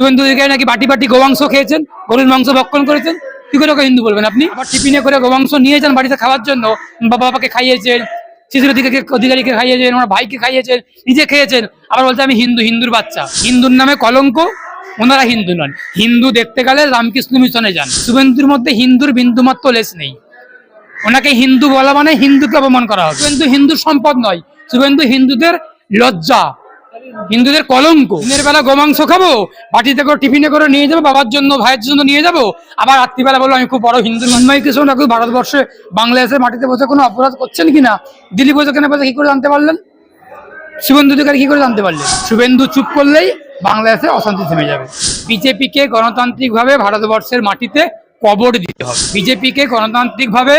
শুভেন্দু অধিকারী নাকি বাটি বাটি গোমাংস খেয়েছেন? গরুর মাংস ভক্ষণ করেছেন? কি করে হিন্দু বলবেন আপনি? আবার টিফিনে করে গোমাংস নিয়ে যান বাড়িতে খাওয়ার জন্য। বাবা বাবাকে খাইয়েছেন শিশুর অধিকারীকে অধিকারীকে খাইয়েছেন ওনার ভাইকে খাইয়েছেন নিজে খেয়েছেন। আবার বলছে আমি হিন্দু হিন্দুর বাচ্চা। হিন্দুর নামে কলঙ্ক ওনারা হিন্দু নন। হিন্দু দেখতে গেলে রামকৃষ্ণ মিশনে যান। শুভেন্দুর মধ্যে হিন্দুর বিন্দুমাত্র লেস নেই। ওনাকে হিন্দু বলা মানে হিন্দুকে অপমান করা হবে। শুভেন্দু হিন্দুর সম্পদ নয়। শুভেন্দু হিন্দুদের লজ্জা। হিন্দুদের কলঙ্ক। দিনের বেলা গোমাংস খাব, বাটিতে করে টিফিনে করে নিয়ে যাব, বাবার জন্য, ভাইয়ের জন্য নিয়ে যাব। আবার রাত্রিবেলা বলব আমি খুব বড় হিন্দু মন্ময় কৃষ্ণ ঠাকুর ভারতবর্ষে বাংলাদেশের মাটিতে বসে কোনো অপরাধ করছেন কিনা বসে কেন বসে? কি করে জানতে পারলেন? শুভেন্দু অধিকারী কি করে জানতে পারলেন? শুভেন্দু চুপ করলেই বাংলাদেশে অশান্তি থেমে যাবে। বিজেপিকে গণতান্ত্রিকভাবে ভারতবর্ষের মাটিতে কবর দিতে হবে। বিজেপিকে গণতান্ত্রিকভাবে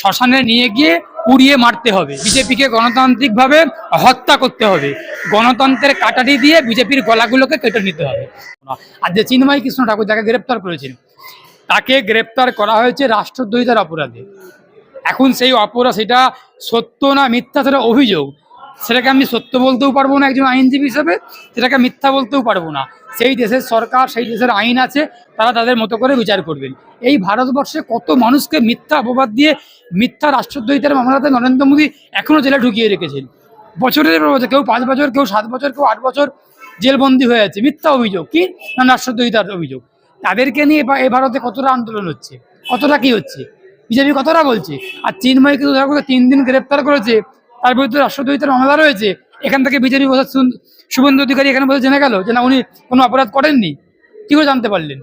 শ্মশানে নিয়ে গিয়ে পুড়িয়ে মারতে হবে। বিজেপিকে গণতান্ত্রিকভাবে হত্যা করতে হবে। গণতন্ত্রের কাটারি দিয়ে বিজেপির গলাগুলোকে কেটে নিতে হবে। আর যে চিন্ময় কৃষ্ণ ঠাকুর যাকে গ্রেপ্তার করেছেন, তাকে গ্রেপ্তার করা হয়েছে রাষ্ট্রদ্রোহিতার অপরাধে। এখন সেই অপরাধ, সেটা সত্য না মিথ্যা, সেটা অভিযোগ। সেটাকে আমি সত্য বলতেও পারব না, একজন আইনজীবী হিসেবে সেটাকে মিথ্যা বলতেও পারব না। সেই দেশের সরকার, সেই দেশের আইন আছে, তারা তাদের মতো করে বিচার করবেন। এই ভারতবর্ষে কত মানুষকে মিথ্যা অপবাদ দিয়ে মিথ্যা রাষ্ট্রদ্রোহিতার মামলাতে নরেন্দ্র মোদী এখনও জেলে ঢুকিয়ে রেখেছেন। বছরের পর বছর, কেউ পাঁচ বছর, কেউ সাত বছর, কেউ আট বছর জেলবন্দি হয়ে আছে। মিথ্যা অভিযোগ, কি? না, রাষ্ট্রদ্রোহিতার অভিযোগ। তাদেরকে নিয়ে এ ভারতে কতটা আন্দোলন হচ্ছে? কতটা কি হচ্ছে? বিজেপি কতটা বলছে? আর চিন্ময় কিন্তু তিন দিন গ্রেপ্তার করেছে। তার বিরুদ্ধে রাষ্ট্রদ্রোহিতার মামলা রয়েছে। এখান থেকে বিজেপি বসে শুভেন্দু অধিকারী এখানে বসে জেনে গেল যে না, উনি কোনো অপরাধ করেননি। কি করে জানতে পারলেন?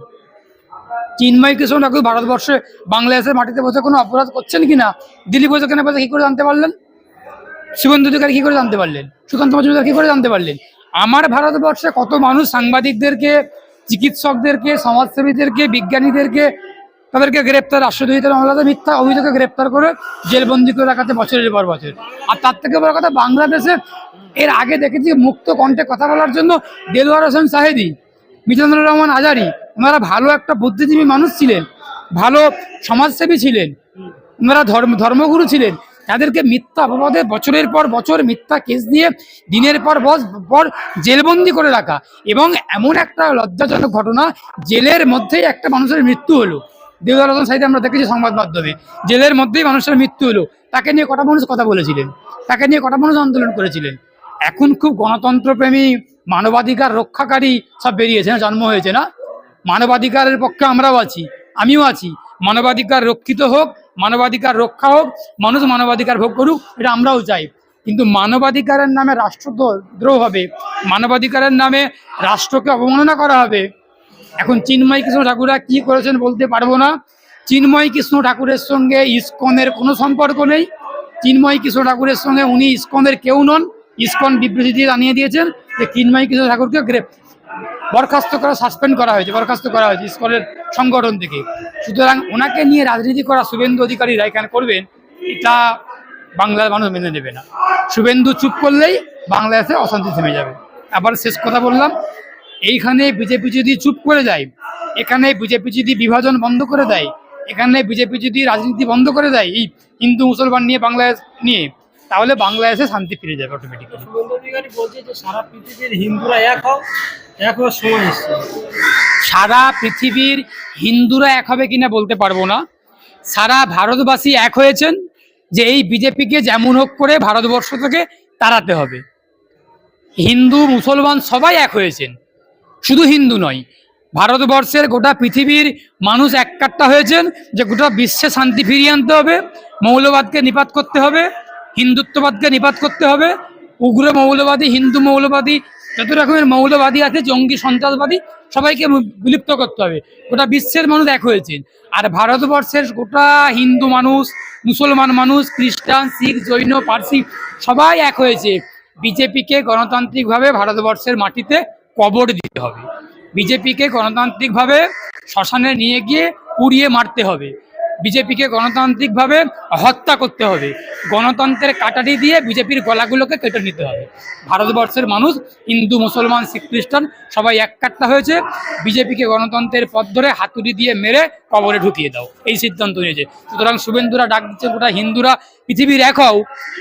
চিন্ময় কৃষ্ণ ঠাকুর ভারতবর্ষে বাংলাদেশের মাটিতে বসে কোনো অপরাধ করছেন কিনা? দিল্লি বসে কেন বসে কি করে জানতে পারলেন? শুভেন্দু অধিকারী কি করে জানতে পারলেন? সুকান্ত মজুমদার কি করে জানতে পারলেন? আমার ভারতবর্ষে কত মানুষ সাংবাদিকদেরকে, চিকিৎসকদেরকে, সমাজসেবীদেরকে, বিজ্ঞানীদেরকে তাদেরকে গ্রেপ্তার রাষ্ট্রদ্রোহিতার মামলাতে মিথ্যা অভিযোগে গ্রেপ্তার করে জেলবন্দি করে রাখাতে বছরের পর বছর। আর তার থেকে বড় কথা, বাংলাদেশে এর আগে দেখেছি মুক্ত কণ্ঠে কথা বলার জন্য দেলোয়ার হোসেন সাহেদি, মিজানুর রহমান আজারি, ওনারা ভালো একটা বুদ্ধিজীবী মানুষ ছিলেন, ভালো সমাজসেবী ছিলেন, ওনারা ধর্ম ধর্মগুরু ছিলেন। তাদেরকে মিথ্যা অপবাদে বছরের পর বছর মিথ্যা কেস দিয়ে দিনের পর বস পর জেলবন্দি করে রাখা। এবং এমন একটা লজ্জাজনক ঘটনা, জেলের মধ্যেই একটা মানুষের মৃত্যু হলো। দেওয়ার রতন আমরা দেখেছি সংবাদ মাধ্যমে। জেলের মধ্যেই মানুষের মৃত্যু হলো। তাকে নিয়ে কটা মানুষ কথা বলেছিলেন? তাকে নিয়ে কটা মানুষ আন্দোলন করেছিলেন? এখন খুব গণতন্ত্রপ্রেমী, মানবাধিকার রক্ষাকারী সব বেরিয়েছে না? জন্ম হয়েছে না? মানবাধিকারের পক্ষে আমরাও আছি, আমিও আছি। মানবাধিকার রক্ষিত হোক, মানবাধিকার রক্ষা হোক, মানুষ মানবাধিকার ভোগ করুক, এটা আমরাও চাই। কিন্তু মানবাধিকারের নামে রাষ্ট্রদ্রোহ হবে। মানবাধিকারের নামে রাষ্ট্রকে অবমাননা করা হবে। এখন চিন্ময় কৃষ্ণ ঠাকুরা কি করেছেন বলতে পারব না। চিন্ময় কৃষ্ণ ঠাকুরের সঙ্গে ইস্কনের কোনো সম্পর্ক নেই। চিন্ময় কৃষ্ণ ঠাকুরের সঙ্গে উনি ইস্কনের কেউ নন, ইস্কন বিবৃতি দিয়ে জানিয়ে দিয়েছেন যে চিন্ময় কৃষ্ণ ঠাকুরকে গ্রেপ বরখাস্ত করা সাসপেন্ড করা হয়েছে, বরখাস্ত করা হয়েছে ইস্কনের সংগঠন থেকে। সুতরাং ওনাকে নিয়ে রাজনীতি করা শুভেন্দু অধিকারীরা এখানে করবেন, এটা বাংলার মানুষ মেনে নেবে না। শুভেন্দু চুপ করলেই বাংলাদেশে অশান্তি থেমে যাবে। আবার শেষ কথা বললাম এইখানে বিজেপি যদি চুপ করে যায় এখানে বিজেপি যদি বিভাজন বন্ধ করে দেয় এখানে বিজেপি যদি রাজনীতি বন্ধ করে দেয় এই হিন্দু মুসলমান নিয়ে বাংলাদেশ নিয়ে তাহলে বাংলাদেশে শান্তি ফিরে যাবে অটোমেটিক্যালি বলছে যে সারা পৃথিবীর হিন্দুরা এক হও এক হওয়ার সময় এসছে। সারা পৃথিবীর হিন্দুরা এক হবে কিনা বলতে পারব না। সারা ভারতবাসী এক হয়েছেন যে এই বিজেপিকে যেমন হোক করে ভারতবর্ষ থেকে তাড়াতে হবে। হিন্দু মুসলমান সবাই এক হয়েছেন। শুধু হিন্দু নয়, ভারতবর্ষের গোটা পৃথিবীর মানুষ এককাট্টা হয়েছেন যে গোটা বিশ্বে শান্তি ফিরিয়ে আনতে হবে, মৌলবাদকে নিপাত করতে হবে, হিন্দুত্ববাদকে নিপাত করতে হবে, উগ্র মৌলবাদী, হিন্দু মৌলবাদী, যত রকমের মৌলবাদী আছে, জঙ্গি, সন্ত্রাসবাদী, সবাইকে বিলুপ্ত করতে হবে। গোটা বিশ্বের মানুষ এক হয়েছেন। আর ভারতবর্ষের গোটা হিন্দু মানুষ, মুসলমান মানুষ, খ্রিস্টান, শিখ, জৈন, পার্সি সবাই এক হয়েছে। বিজেপিকে গণতান্ত্রিকভাবে ভারতবর্ষের মাটিতে কবর দিতে হবে। বিজেপিকে গণতান্ত্রিকভাবে শ্মশানে নিয়ে গিয়ে পুড়িয়ে মারতে হবে। বিজেপিকে গণতান্ত্রিকভাবে হত্যা করতে হবে। গণতন্ত্রের কাটারি দিয়ে বিজেপির গলাগুলোকে কেটে নিতে হবে। ভারতবর্ষের মানুষ, হিন্দু, মুসলমান, শিখ, খ্রিস্টান সবাই এক কাট্টা হয়েছে। বিজেপিকে গণতন্ত্রের পথ ধরে হাতুড়ি দিয়ে মেরে কবরে ঢুকিয়ে দাও। এই সিদ্ধান্ত নিয়েছে। সুতরাং শুভেন্দুরা ডাক দিচ্ছে, গোটা হিন্দুরা পৃথিবীর এক হও।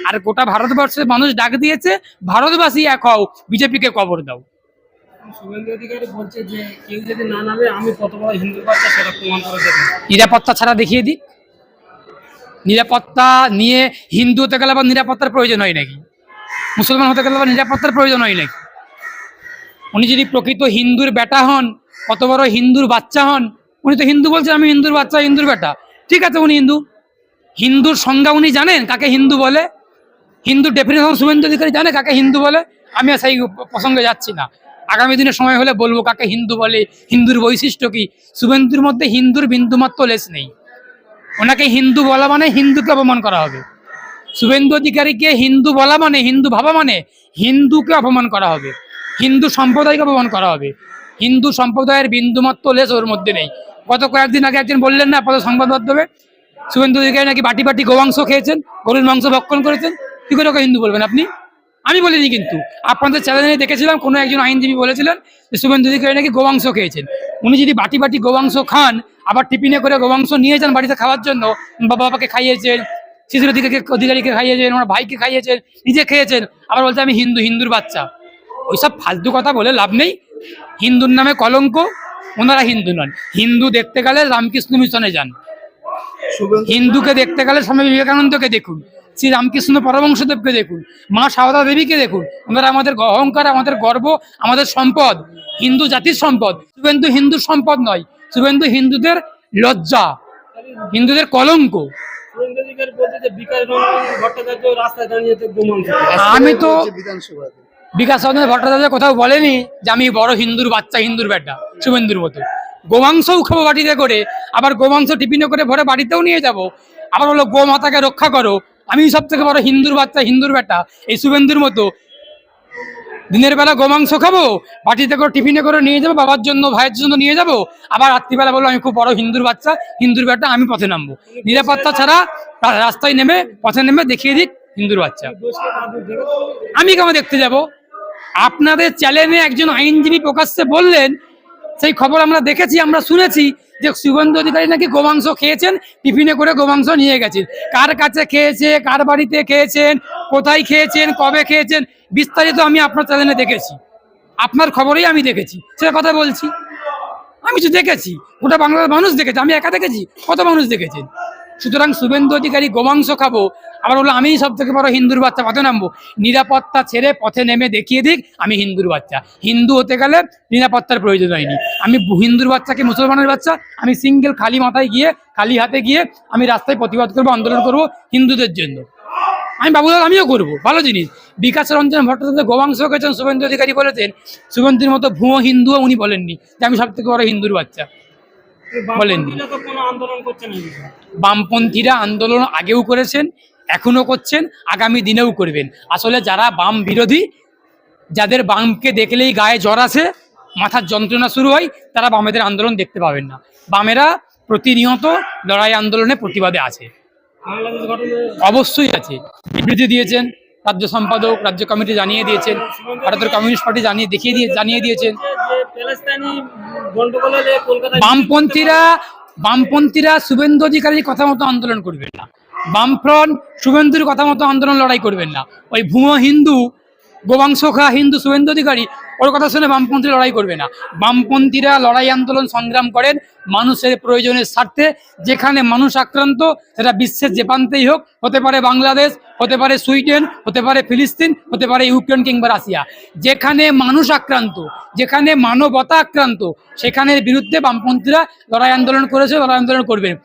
আর গোটা ভারতবর্ষের মানুষ ডাক দিয়েছে, ভারতবাসী এক হও, বিজেপিকে কবর দাও। নিরাপত্তা ছাড়া দেখিয়ে দিক নিরাপত্তা নিয়ে হিন্দু হতে গেলে আবার নিরাপত্তার প্রয়োজন হয় নাকি? মুসলমান হতে গেলে আবার নিরাপত্তার প্রয়োজন হয় নাকি? উনি যদি প্রকৃত হিন্দুর বেটা হন, কত বড় হিন্দুর বাচ্চা হন, উনি তো হিন্দু বলছেন, আমি হিন্দুর বাচ্চা, হিন্দুর বেটা। ঠিক আছে, উনি হিন্দু। হিন্দুর সংজ্ঞা উনি জানেন, কাকে হিন্দু বলে? হিন্দু ডেফিনেশন শুভেন্দু অধিকারী জানে, কাকে হিন্দু বলে? আমি সেই প্রসঙ্গে যাচ্ছি না। আগামী দিনে সময় হলে বলব কাকে হিন্দু বলে, হিন্দুর বৈশিষ্ট্য কি? শুভেন্দুর মধ্যে হিন্দুর বিন্দুমাত্র লেস নেই। ওনাকে হিন্দু বলা মানে হিন্দুকে অপমান করা হবে। শুভেন্দু অধিকারীকে হিন্দু বলা মানে হিন্দু ভাবা মানে হিন্দুকে অপমান করা হবে। হিন্দু সম্প্রদায়কে অপমান করা হবে। হিন্দু সম্প্রদায়ের বিন্দুমাত্র লেস ওর মধ্যে নেই। গত কয়েকদিন আগে একজন বললেন না পরে সংবাদ মাধ্যমে? শুভেন্দু অধিকারী নাকি বাটি বাটি গোমাংস খেয়েছেন, গরুর মাংস ভক্ষণ করেছেন? কি করে হিন্দু বলবেন আপনি? আমি বলিনি কিন্তু। আপনাদের চ্যানেলে দেখেছিলাম কোনো একজন আইনজীবী বলেছিলেন যে শুভেন্দু অধিকারী নাকি গোমাংস খেয়েছেন। উনি যদি বাটি বাটি গোমাংস খান আবার টিফিনে করে গোমাংস নিয়ে যান বাড়িতে খাওয়ার জন্য বাবা বাবাকে খাইয়েছেন শিশুর অধিকারীকে অধিকারীকে খাইয়েছেন আমার ভাইকে খাইয়েছেন নিজে খেয়েছেন আবার বলছে আমি হিন্দু হিন্দুর বাচ্চা। ওইসব ফালতু কথা বলে লাভ নেই। হিন্দুর নামে কলঙ্ক ওনারা হিন্দু নন। হিন্দু দেখতে গেলে রামকৃষ্ণ মিশনে যান। হিন্দুকে দেখতে গেলে স্বামী বিবেকানন্দকে দেখুন। শ্রী রামকৃষ্ণ পরমংশদেবকে দেখুন মা সারদা দেবীকে দেখুন। ওনারা আমাদের অহংকার আমাদের গর্ব আমাদের সম্পদ হিন্দু জাতির সম্পদ। শুভেন্দু হিন্দু সম্পদ নয় শুভেন্দু হিন্দুদের লজ্জা হিন্দুদের কলঙ্ক। রঞ্জন আমি তো বিকাশ চন্দ্র ভট্টাচার্য কোথাও বলেনি যে আমি বড় হিন্দুর বাচ্চা হিন্দুর বেটা শুভেন্দুর মতো। গোমাংসও খাব বাটিতে করে আবার গোমাংস টিফিনে করে ভরে বাড়িতেও নিয়ে যাব। আবার হলো গো মাতাকে রক্ষা করো আমি সব থেকে বড় হিন্দুর বাচ্চা, হিন্দুর বেটা। এই শুভেন্দুর মতো। দিনের বেলা গোমাংস খাব, বাটিতে করে টিফিনে করে নিয়ে যাব, বাবার জন্য, ভাইয়ের জন্য নিয়ে যাব। আবার রাত্রিবেলা বলব, আমি খুব বড় হিন্দুর বাচ্চা, হিন্দুর বেটা, আমি পথে নামবো। নিরাপত্তা ছাড়া রাস্তায় নেমে, পথে নেমে দেখিয়ে দিক হিন্দুর বাচ্চা। আমি কেমন দেখতে যাব? আপনাদের চ্যানেলে একজন আইনজীবী প্রকাশ্যে বললেন সেই খবর আমরা দেখেছি, আমরা শুনেছি যে শুভেন্দু অধিকারী নাকি গোমাংস খেয়েছেন, টিফিনে করে গোমাংস নিয়ে গেছেন। কার কাছে খেয়েছে কার বাড়িতে খেয়েছেন, কোথায় খেয়েছেন, কবে খেয়েছেন, বিস্তারিত আমি আপনার চ্যানেলে দেখেছি। আপনার খবরেই আমি দেখেছি সেটা কথা বলছি। আমি তো দেখেছি, গোটা বাংলার মানুষ দেখেছে, আমি একা দেখেছি, কত মানুষ দেখেছেন? সুতরাং শুভেন্দু অধিকারী গোমাংস খাব আবার বলল আমি সব থেকে বড় হিন্দুর বাচ্চা। পথে নামবো। নিরাপত্তা ছেড়ে পথে নেমে দেখিয়ে দিক আমি হিন্দুর বাচ্চা। হিন্দু হতে গেলে নিরাপত্তার প্রয়োজন হয়নি। আমি হিন্দুর বাচ্চাকে মুসলমানের বাচ্চা? আমি সিঙ্গেল খালি মাথায় গিয়ে খালি হাতে গিয়ে আমি রাস্তায় প্রতিবাদ করব আন্দোলন করব হিন্দুদের জন্য। আমি বাবুলাল আমিও করব ভালো জিনিস। বিকাশ রঞ্জন ভট্টাচার্য গোবাংশ খেয়েছেন শুভেন্দু অধিকারী বলেছেন শুভেন্দুর মতো ভুয়ো হিন্দুও উনি বলেননি যে আমি সব থেকে বড় হিন্দুর বাচ্চা। বলেননি। বামপন্থীরা আন্দোলন আগেও করেছেন এখনও করছেন, আগামী দিনেও করবেন। আসলে যারা বাম বিরোধী, যাদের বামকে দেখলেই গায়ে জ্বর আসে, মাথার যন্ত্রণা শুরু হয়, তারা বামেদের আন্দোলন দেখতে পাবেন না। বামেরা প্রতিনিয়ত লড়াই আন্দোলনে প্রতিবাদে আছে। অবশ্যই আছে। বিবৃতি দিয়েছেন, রাজ্য সম্পাদক, রাজ্য কমিটি জানিয়ে দিয়েছেন, ভারতের কমিউনিস্ট পার্টি জানিয়ে, দেখিয়ে দিয়ে, জানিয়ে দিয়েছেন। বামপন্থীরা বামপন্থীরা শুভেন্দু অধিকারীর কথা মতো আন্দোলন করবেন না। বামফ্রন্ট শুভেন্দুর কথা মতো আন্দোলন লড়াই করবেন না। ওই ভুয়ো হিন্দু গোবাংশ খা হিন্দু শুভেন্দু অধিকারী, ওর কথা শুনে বামপন্থী লড়াই করবে না। বামপন্থীরা লড়াই আন্দোলন সংগ্রাম করেন মানুষের প্রয়োজনের স্বার্থে, যেখানে মানুষ আক্রান্ত, সেটা বিশ্বের যে প্রান্তেই হোক, হতে পারে বাংলাদেশ, হতে পারে সুইডেন, হতে পারে ফিলিস্তিন, হতে পারে ইউক্রেন কিংবা রাশিয়া। যেখানে মানুষ আক্রান্ত, যেখানে মানবতা আক্রান্ত, সেখানের বিরুদ্ধে বামপন্থীরা লড়াই আন্দোলন করেছে, লড়াই আন্দোলন করবেন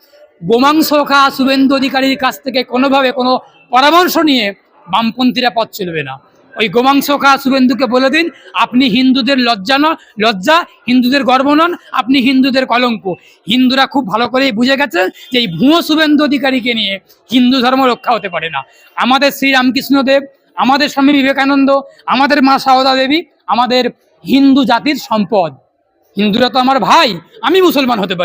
গোমাংস খা শুভেন্দু অধিকারীর কাছ থেকে কোনোভাবে কোনো পরামর্শ নিয়ে বামপন্থীরা পথ চলবে না। ওই গোমাংস খা শুভেন্দুকে বলে দিন, আপনি হিন্দুদের লজ্জা নন, লজ্জা, হিন্দুদের গর্ব নন, আপনি হিন্দুদের কলঙ্ক। হিন্দুরা খুব ভালো করেই বুঝে গেছে যে এই ভুয়ো শুভেন্দু অধিকারীকে নিয়ে হিন্দু ধর্ম রক্ষা হতে পারে না। আমাদের শ্রী রামকৃষ্ণ দেব আমাদের স্বামী বিবেকানন্দ, আমাদের মা সারদা দেবী, আমাদের হিন্দু জাতির সম্পদ। হিন্দুরা তো আমার ভাই, আমি মুসলমান হতে পারি।